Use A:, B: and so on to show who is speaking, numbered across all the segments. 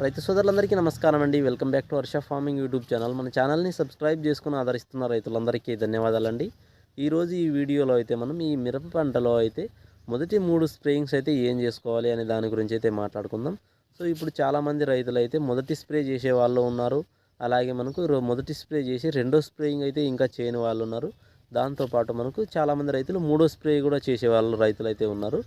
A: రైతు సోదరులందరికీ నమస్కారం అండి. Welcome back to Varsha farming YouTube channel. మన ఛానల్ని సబ్స్క్రైబ్ చేసుకుని ఆదరిస్తున్న రైతులందరికీ ధన్యవాదాలండి. ఈరోజు ఈ వీడియోలో అయితే మనం ఈ మిరప పంటలో అయితే మొదటి మూడు స్ప్రేయింగ్స్ అయితే ఏం చేసుకోవాలి అనే దాని గురించి అయితే మాట్లాడుకుందాం. సో ఇప్పుడు చాలామంది రైతులు అయితే మొదటి స్ప్రే చేసే వాళ్ళు ఉన్నారు. అలాగే మనకు రో- మొదటి స్ప్రే చేసి రెండో స్ప్రేయింగ్ అయితే ఇంకా చేయని వాళ్ళు ఉన్నారు. దాంతోపాటు మనకు చాలామంది రైతులు మూడో స్ప్రే కూడా చేసే వాళ్ళు రైతులు అయితే ఉన్నారు.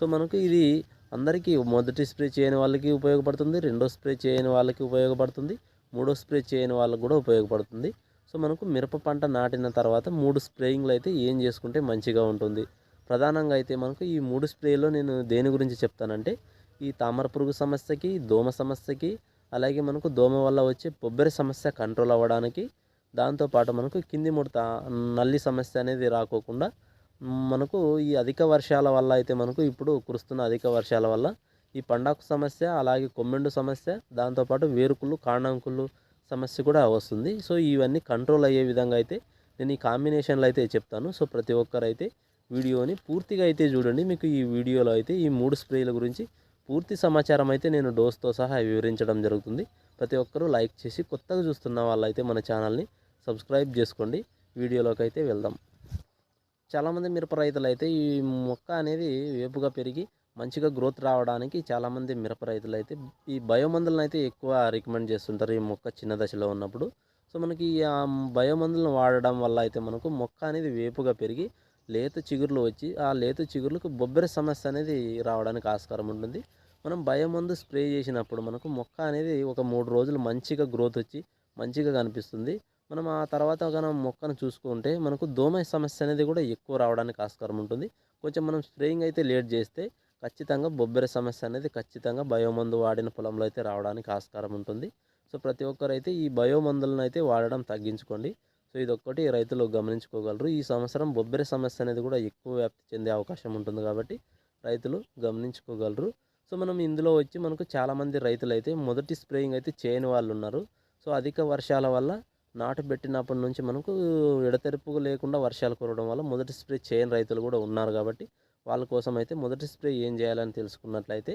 A: సో మనకు ఇది అందరికీ మొదటి స్ప్రే చేయని వాళ్ళకి ఉపయోగపడుతుంది రెండో స్ప్రే చేయని వాళ్ళకి ఉపయోగపడుతుంది మూడో స్ప్రే చేయని వాళ్ళకి కూడా ఉపయోగపడుతుంది. సో మనకు మిరప పంట నాటిన తర్వాత మూడు స్ప్రేయింగ్లు అయితే ఏం చేసుకుంటే మంచిగా ఉంటుంది. ప్రధానంగా అయితే మనకు ఈ మూడు స్ప్రేలో నేను దేని గురించి చెప్తానంటే ఈ తామర పురుగు సమస్యకి దోమ సమస్యకి అలాగే మనకు దోమ వల్ల వచ్చే కొబ్బరి సమస్య కంట్రోల్ అవ్వడానికి దాంతోపాటు మనకు కింది ముడత నల్లి సమస్య అనేది రాకోకుండా మనకు ఈ అధిక వర్షాల వల్ల అయితే మనకు ఇప్పుడు కురుస్తున్న అధిక వర్షాల వల్ల ఈ పండాకు సమస్య అలాగే కొమ్మెండు సమస్య దాంతోపాటు వేరుకుళ్ళు కాండంకుళ్ళు సమస్య కూడా వస్తుంది. సో ఇవన్నీ కంట్రోల్ అయ్యే విధంగా అయితే నేను ఈ కాంబినేషన్లో అయితే చెప్తాను. సో ప్రతి ఒక్కరైతే వీడియోని పూర్తిగా అయితే చూడండి. మీకు ఈ వీడియోలో అయితే ఈ మూడు స్ప్రేల గురించి పూర్తి సమాచారం అయితే నేను డోస్తో సహా వివరించడం జరుగుతుంది. ప్రతి ఒక్కరూ లైక్ చేసి కొత్తగా చూస్తున్న వాళ్ళైతే మన ఛానల్ని సబ్స్క్రైబ్ చేసుకోండి. వీడియోలోకి అయితే వెళ్దాం. చాలామంది మిరప రైతులు అయితే ఈ మొక్క అనేది వేపుగా పెరిగి మంచిగా గ్రోత్ రావడానికి చాలామంది మిరప రైతులు అయితే ఈ బయోమందులను అయితే ఎక్కువ రికమెండ్ చేస్తుంటారు ఈ మొక్క చిన్న దశలో ఉన్నప్పుడు. సో మనకి ఆ బయోమందులను వాడడం వల్ల అయితే మనకు మొక్క అనేది వేపుగా పెరిగి లేత చిగుర్లు వచ్చి ఆ లేత చిగుర్లకు బొబ్బెర సమస్య అనేది రావడానికి ఆస్కారం ఉంటుంది. మనం బయోమందు స్ప్రే చేసినప్పుడు మనకు మొక్క అనేది ఒక మూడు రోజులు మంచిగా గ్రోత్ వచ్చి మంచిగా కనిపిస్తుంది. మనం ఆ తర్వాత మనం మొక్కను చూసుకుంటే మనకు దోమ సమస్య అనేది కూడా ఎక్కువ రావడానికి ఆస్కారం ఉంటుంది. కొంచెం మనం స్ప్రేయింగ్ అయితే లేట్ చేస్తే ఖచ్చితంగా బొబ్బెర సమస్య అనేది ఖచ్చితంగా బయోమందు వాడిన పొలంలో అయితే రావడానికి ఆస్కారం ఉంటుంది. సో ప్రతి ఒక్కరైతే ఈ బయోమందులను అయితే వాడడం తగ్గించుకోండి. సో ఇది ఒక్కటి రైతులు గమనించుకోగలరు. ఈ సంవత్సరం బొబ్బెర సమస్య అనేది కూడా ఎక్కువ వ్యాప్తి చెందే అవకాశం ఉంటుంది కాబట్టి రైతులు గమనించుకోగలరు. సో మనం ఇందులో వచ్చి మనకు చాలామంది రైతులు అయితే మొదటి స్ప్రేయింగ్ అయితే చేయని వాళ్ళు ఉన్నారు సో అధిక వర్షాల వల్ల నాటు పెట్టినప్పటి నుంచి మనకు ఎడతెరుపు లేకుండా వర్షాలు కురవడం వల్ల మొదటి స్ప్రే చేయని రైతులు కూడా ఉన్నారు కాబట్టి వాళ్ళ కోసం అయితే మొదటి స్ప్రే ఏం చేయాలని తెలుసుకున్నట్లయితే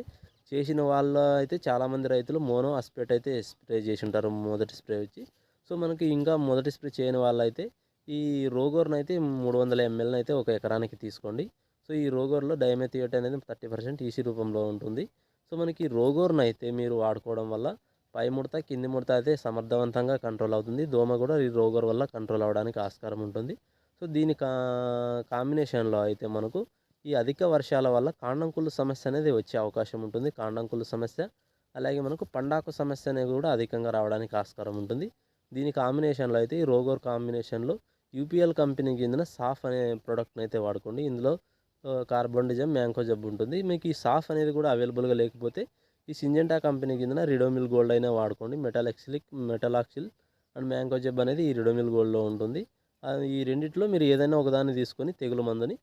A: చేసిన వాళ్ళ అయితే చాలామంది రైతులు మోనో అస్పేట్ అయితే స్ప్రే చేసి ఉంటారు మొదటి స్ప్రే వచ్చి. సో మనకి ఇంకా మొదటి స్ప్రే చేయని వాళ్ళైతే ఈ రోగోర్ని అయితే మూడు వందల ఎంఎల్ని అయితే ఒక ఎకరానికి తీసుకోండి. సో ఈ రోగోర్లో డైమెథియోట్ అనేది థర్టీ పర్సెంట్ ఈసీ రూపంలో ఉంటుంది. సో మనకి రోగోర్ని అయితే మీరు వాడుకోవడం వల్ల పై ముడత కింది ముడత అయితే సమర్థవంతంగా కంట్రోల్ అవుతుంది. దోమ కూడా ఈ రోగర్ వల్ల కంట్రోల్ అవ్వడానికి ఆస్కారం ఉంటుంది. సో దీని కా కాంబినేషన్లో అయితే మనకు ఈ అధిక వర్షాల వల్ల కాండంకుళ్ళు సమస్య అనేది వచ్చే అవకాశం ఉంటుంది. కాండంకుళ్ళు సమస్య అలాగే మనకు పండాకు సమస్య అనేది కూడా అధికంగా రావడానికి ఆస్కారం ఉంటుంది. దీని కాంబినేషన్లో అయితే ఈ రోగోర్ కాంబినేషన్లో యూపీఎల్ కంపెనీకి చెందిన సాఫ్ అనే ప్రోడక్ట్ని అయితే వాడుకోండి. ఇందులో కార్బోండిజం మ్యాంకో జబ్బు ఉంటుంది. మీకు ఈ సాఫ్ అనేది కూడా అవైలబుల్గా లేకపోతే ఈ సింజెంటా కంపెనీ కింద రిడోమిల్ గోల్డ్ అయినా వాడుకోండి. మెటాలెక్సిలిక్ metalaxyl metalaxyl and mancozeb అనేది ఈ రిడోమిల్ గోల్డ్లో ఉంటుంది. ఈ రెండిట్లో మీరు ఏదైనా ఒకదాన్ని తీసుకొని తెగులు మందుని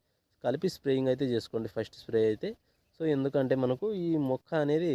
A: కలిపి స్ప్రేయింగ్ అయితే చేసుకోండి. ఫస్ట్ స్ప్రే అయితే. సో ఎందుకంటే మనకు ఈ మొక్క అనేది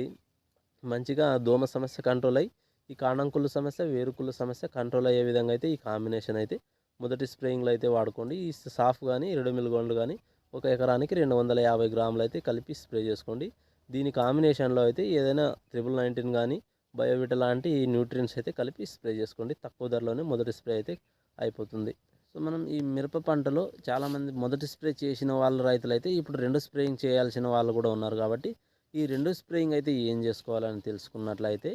A: మంచిగా దోమ సమస్య కంట్రోల్ అయ్యి ఈ కాణంకుల సమస్య వేరుకుల సమస్య కంట్రోల్ అయ్యే విధంగా అయితే ఈ కాంబినేషన్ అయితే మొదటి స్ప్రేయింగ్లో అయితే వాడుకోండి. ఈ సాఫ్ కానీ రెడోమిల్ గోల్డ్ కానీ ఒక ఎకరానికి రెండు వందల యాభై గ్రాములు అయితే కలిపి స్ప్రే చేసుకోండి. దీని కాంబినేషన్లో అయితే ఏదైనా త్రిబుల్ నైన్టీన్ కానీ బయోవిట లాంటి న్యూట్రియన్స్ అయితే కలిపి స్ప్రే చేసుకోండి. తక్కువ ధరలోనే మొదటి స్ప్రే అయితే అయిపోతుంది. సో మనం ఈ మిరప పంటలో చాలామంది మొదటి స్ప్రే చేసిన వాళ్ళ రైతులు అయితే ఇప్పుడు రెండు స్ప్రేయింగ్ చేయాల్సిన వాళ్ళు కూడా ఉన్నారు కాబట్టి ఈ రెండు స్ప్రేయింగ్ అయితే ఏం చేసుకోవాలని తెలుసుకున్నట్లయితే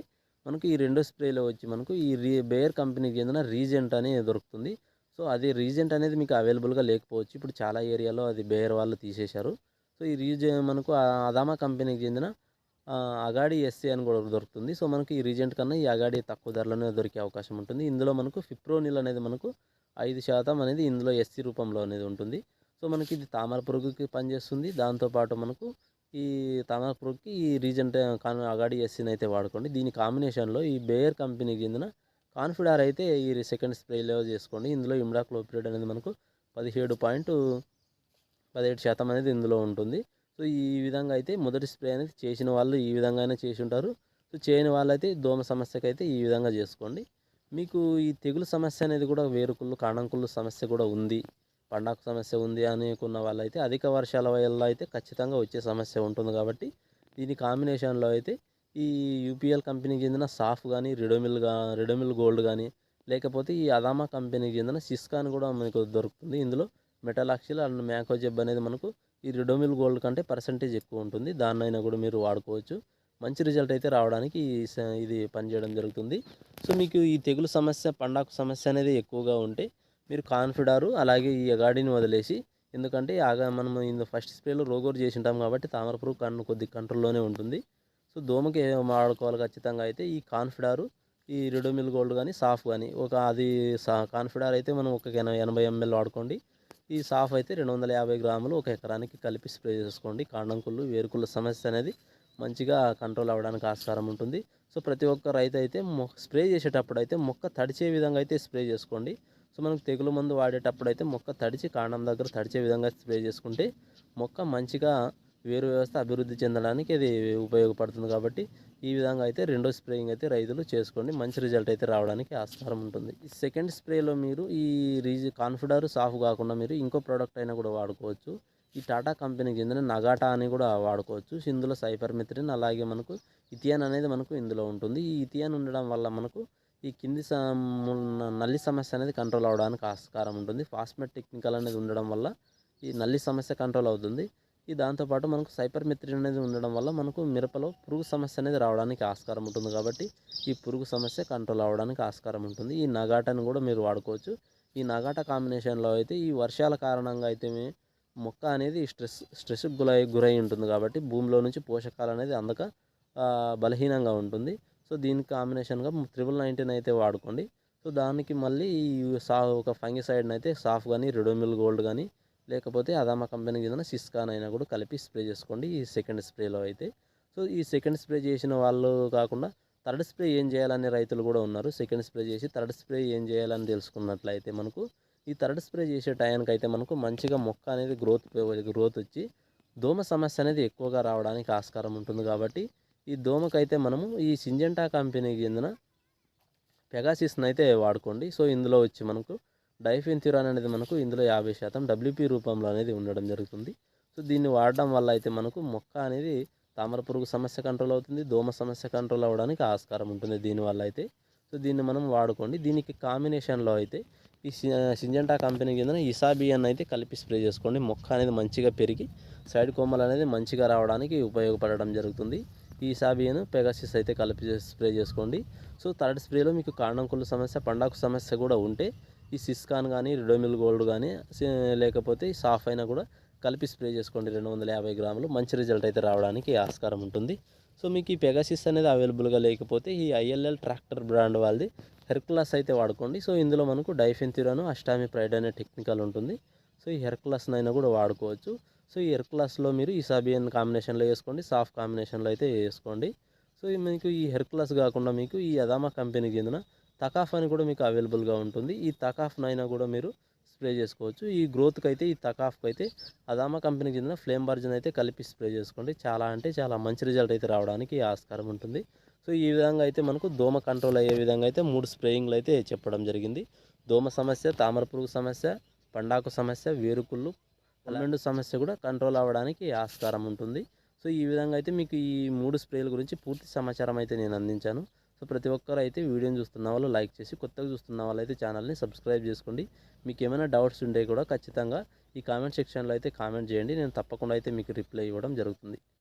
A: మనకు ఈ రెండు స్ప్రేలో వచ్చి మనకు ఈ రీ బేర్ కంపెనీకి చెందిన రీజెంట్ అనేది దొరుకుతుంది. సో అది రీజెంట్ అనేది మీకు అవైలబుల్గా లేకపోవచ్చు. ఇప్పుడు చాలా ఏరియాలో అది బేర్ వాళ్ళు తీసేశారు. సో ఈ రీజన్ మనకు ఆ అదామా కంపెనీకి చెందిన అగాడి ఎస్సీ అని కూడా దొరుకుతుంది. సో మనకి ఈ రీజెంట్ కన్నా ఈ అగాడి తక్కువ ధరలోనే దొరికే అవకాశం ఉంటుంది. ఇందులో మనకు ఫిప్రోనిల్ అనేది మనకు ఐదు శాతం అనేది ఇందులో ఎస్సీ రూపంలో అనేది ఉంటుంది. సో మనకి ఇది తామర పురుగుకి పనిచేస్తుంది దాంతోపాటు మనకు ఈ తామర పురుగుకి ఈ రీజెంట్ కాన్ అగాడి ఎస్సీని అయితే వాడుకోండి. దీని కాంబినేషన్లో ఈ బేయర్ కంపెనీకి చెందిన కాన్ఫిడార్ అయితే ఈ సెకండ్ స్ప్రేలో చేసుకోండి. ఇందులో ఇమ్డాక్లోపిరేట్ అనేది మనకు పదిహేడు పాయింట్ పదిహేడు శాతం అనేది ఇందులో ఉంటుంది. సో ఈ విధంగా అయితే మొదటి స్ప్రే అనేది చేసిన వాళ్ళు ఈ విధంగానే చేసి ఉంటారు సో చేయని వాళ్ళైతే దోమ సమస్యకైతే ఈ విధంగా చేసుకోండి. మీకు ఈ తెగులు సమస్య అనేది కూడా వేరుకుళ్ళు కాణంకుళ్ళు సమస్య కూడా ఉంది. పండాకు సమస్య ఉంది అనుకున్న వాళ్ళైతే అధిక వర్షాల వల్ల అయితే ఖచ్చితంగా వచ్చే సమస్య ఉంటుంది కాబట్టి దీని కాంబినేషన్లో అయితే ఈ యూపీఎల్ కంపెనీకి చెందిన సాఫ్ కానీ రెడోమిల్గా గోల్డ్ కానీ లేకపోతే ఈ అదామా కంపెనీకి చెందిన సిస్కాన్ కూడా మనకు దొరుకుతుంది. ఇందులో మెటలాక్సిల్ అండ్ మ్యాకోజెబ్ అనేది మనకు ఈ రిడోమిల్ గోల్డ్ కంటే పర్సంటేజ్ ఎక్కువ ఉంటుంది. దాన్నైనా కూడా మీరు వాడుకోవచ్చు. మంచి రిజల్ట్ అయితే రావడానికి ఈ స- ఇది పనిచేయడం జరుగుతుంది. సో మీకు ఈ తెగులు సమస్య పండాకు సమస్య అనేది ఎక్కువగా ఉంటే మీరు కాన్ఫిడారు అలాగే ఈ అగాడిని వదిలేసి ఎందుకంటే ఆగా మనం ఇందు ఫస్ట్ స్ప్రేలో రోగోరు చేసి ఉంటాం కాబట్టి తామర పురుగు కన్ను కొద్ది కంట్రోల్లోనే ఉంటుంది. సో దోమకి వాడుకోవాలి ఖచ్చితంగా అయితే ఈ కాన్ఫిడారు ఈ రిడోమిల్ గోల్డ్ కానీ సాఫ్ కానీ ఒక అది సా కాన్ఫిడార్ అయితే మనం ఒక ఎన- ఎనభై ఎంఎల్ వాడుకోండి. ఈ సాఫ్ అయితే రెండు వందల యాభై గ్రాములు ఒక ఎకరానికి కలిపి స్ప్రే చేసుకోండి. కాండం కుళ్ళు వేరుకుళ్ళ సమస్య అనేది మంచిగా కంట్రోల్ అవ్వడానికి ఆస్కారం ఉంటుంది. సో ప్రతి ఒక్క రైతు అయితే మొక్క స్ప్రే చేసేటప్పుడు అయితే మొక్క తడిచే విధంగా అయితే స్ప్రే చేసుకోండి. సో మనం తెగులు మందు వాడేటప్పుడు అయితే మొక్క తడిచి కాండం దగ్గర తడిచే విధంగా స్ప్రే చేసుకుంటే మొక్క మంచిగా వేరు వ్యవస్థ అభివృద్ధి చెందడానికి ఇది ఉపయోగపడుతుంది కాబట్టి ఈ విధంగా అయితే రెండో స్ప్రేయింగ్ అయితే రైతులు చేసుకోండి. మంచి రిజల్ట్ అయితే రావడానికి ఆస్కారం ఉంటుంది. ఈ సెకండ్ స్ప్రేలో మీరు ఈ రీజ్ కాన్ఫిడర్ సాఫ్ కాకుండా మీరు ఇంకో ప్రోడక్ట్ అయినా కూడా వాడుకోవచ్చు. ఈ టాటా కంపెనీకి చెందిన నగాటా అని కూడా వాడుకోవచ్చు. ఇందులో ఇందులో సైపర్మెథ్రిన్ అలాగే మనకు ఇథియాన్ అనేది మనకు ఇందులో ఉంటుంది. ఈ ఇథియాన్ ఉండడం వల్ల మనకు ఈ కింది నల్లి సమస్య అనేది కంట్రోల్ అవడానికి ఆస్కారం ఉంటుంది. ఫాస్మెట్ టెక్నికల్ అనేది ఉండడం వల్ల ఈ నల్లి సమస్య కంట్రోల్ అవుతుంది. ఈ దాంతోపాటు మనకు సైపర్మెథ్రిన్ అనేది ఉండడం వల్ల మనకు మిరపలో పురుగు సమస్య అనేది రావడానికి ఆస్కారం ఉంటుంది కాబట్టి ఈ పురుగు సమస్య కంట్రోల్ అవ్వడానికి ఆస్కారం ఉంటుంది. ఈ నగాటను కూడా మీరు వాడుకోవచ్చు. ఈ నగాట కాంబినేషన్లో అయితే ఈ వర్షాల కారణంగా అయితే మొక్క అనేది స్ట్రెస్ స్ట్రెస్కి గురై గురై ఉంటుంది కాబట్టి భూమిలో నుంచి పోషకాలు అనేది అందక బలహీనంగా ఉంటుంది. సో దీనికి కాంబినేషన్గా త్రిబుల్ నైన్టీన్ అయితే వాడుకోండి. సో దానికి మళ్ళీ ఈ సా ఒక ఫంగిసైడ్ని అయితే సాఫ్ కానీ రెడోమిల్ గోల్డ్ కానీ లేకపోతే అదామా కంపెనీకి చెందిన సిస్కాన్ అయినా కూడా కలిపి స్ప్రే చేసుకోండి. ఈ సెకండ్ స్ప్రేలో అయితే. సో ఈ సెకండ్ స్ప్రే చేసిన వాళ్ళు కాకుండా థర్డ్ స్ప్రే ఏం చేయాలనే రైతులు కూడా ఉన్నారు. సెకండ్ స్ప్రే చేసి థర్డ్ స్ప్రే ఏం చేయాలని తెలుసుకున్నట్లయితే మనకు ఈ థర్డ్ స్ప్రే చేసే టయానికి అయితే మనకు మంచిగా మొక్క అనేది గ్రోత్ గ్రోత్ వచ్చి దోమ సమస్య అనేది ఎక్కువగా రావడానికి ఆస్కారం ఉంటుంది కాబట్టి ఈ దోమకైతే మనము ఈ సింజెంటా కంపెనీకి చెందిన పెగాసిస్ని అయితే వాడుకోండి. సో ఇందులో వచ్చి మనకు డైఫెన్థ్యూరాన్ అనేది మనకు ఇందులో యాభై శాతం డబ్ల్యూపీ రూపంలో అనేది ఉండడం జరుగుతుంది. సో దీన్ని వాడడం వల్ల అయితే మనకు మొక్క అనేది తామర పురుగు సమస్య కంట్రోల్ అవుతుంది దోమ సమస్య కంట్రోల్ అవ్వడానికి ఆస్కారం ఉంటుంది దీనివల్ల అయితే. సో దీన్ని మనం వాడుకోండి. దీనికి కాంబినేషన్లో అయితే ఈ సింజంటా కంపెనీ కింద ఇసాబియన్ అయితే కలిపి స్ప్రే చేసుకోండి. మొక్క అనేది మంచిగా పెరిగి సైడ్ కొమ్మలు అనేది మంచిగా రావడానికి ఉపయోగపడడం జరుగుతుంది. ఈ ఇసాబియన్ పెగాసిస్ అయితే కలిపి స్ప్రే చేసుకోండి. సో థర్డ్ స్ప్రేలో మీకు కాండంకుళ్ళు సమస్య పండాకు సమస్య కూడా ఉంటే ఈ సిస్కాన్ కానీ రెడోమిల్ గోల్డ్ కానీ లేకపోతే సాఫ్ అయినా కూడా కలిపి స్ప్రే చేసుకోండి. రెండు వందల యాభై గ్రాములు. మంచి రిజల్ట్ అయితే రావడానికి ఆస్కారం ఉంటుంది. సో మీకు ఈ పెగాసిస్ అనేది అవైలబుల్గా లేకపోతే ఈ ఐఎల్ఎల్ ట్రాక్టర్ బ్రాండ్ వాళ్ళది హెర్క్లాస్ అయితే వాడుకోండి. సో ఇందులో మనకు డైఫెన్థిరాను అష్టామి ప్రైడ్ అనే టెక్నికల్ ఉంటుంది. సో ఈ హెర్కులస్ని అయినా కూడా వాడుకోవచ్చు. సో ఈ హెర్క్లాస్లో మీరు ఈ సబియన్ కాంబినేషన్లో వేసుకోండి. సాఫ్ కాంబినేషన్లో అయితే వేసుకోండి. సో మీకు ఈ హెర్క్లాస్ కాకుండా మీకు ఈ అదామా కంపెనీకి చెందిన తకాఫ్ అని కూడా మీకు అవైలబుల్గా ఉంటుంది. ఈ తకాఫ్నైనా కూడా మీరు స్ప్రే చేసుకోవచ్చు. ఈ గ్రోత్కి అయితే ఈ తకాఫ్కి అయితే అదామా కంపెనీకి చెందిన ఫ్లేమ్ బర్జన్ అయితే కలిపి స్ప్రే చేసుకోండి. చాలా అంటే చాలా మంచి రిజల్ట్ అయితే రావడానికి ఆస్కారం ఉంటుంది. సో ఈ విధంగా అయితే మనకు దోమ కంట్రోల్ అయ్యే విధంగా అయితే మూడు స్ప్రేయింగ్లు అయితే చెప్పడం జరిగింది. దోమ సమస్య తామర పురుగు సమస్య పండాకు సమస్య వేరుకుళ్ళు పన్నెండు సమస్య కూడా కంట్రోల్ అవ్వడానికి ఆస్కారం ఉంటుంది. సో ఈ విధంగా అయితే మీకు ఈ మూడు స్ప్రేల గురించి పూర్తి సమాచారం అయితే నేను అందించాను. సో ప్రతి ఒక్కరు అయితే వీడియోని చూస్తున్న వాళ్ళు లైక్ చేసి కొత్తగా చూస్తున్న వాళ్ళు అయితే ఛానల్ని సబ్స్క్రైబ్ చేసుకోండి. మీకు ఏమైనా డౌట్స్ ఉంటే కూడా ఖచ్చితంగా ఈ కామెంట్ సెక్షన్లో అయితే కామెంట్ చేయండి. నేను తప్పకుండా అయితే మీకు రిప్లై ఇవ్వడం జరుగుతుంది.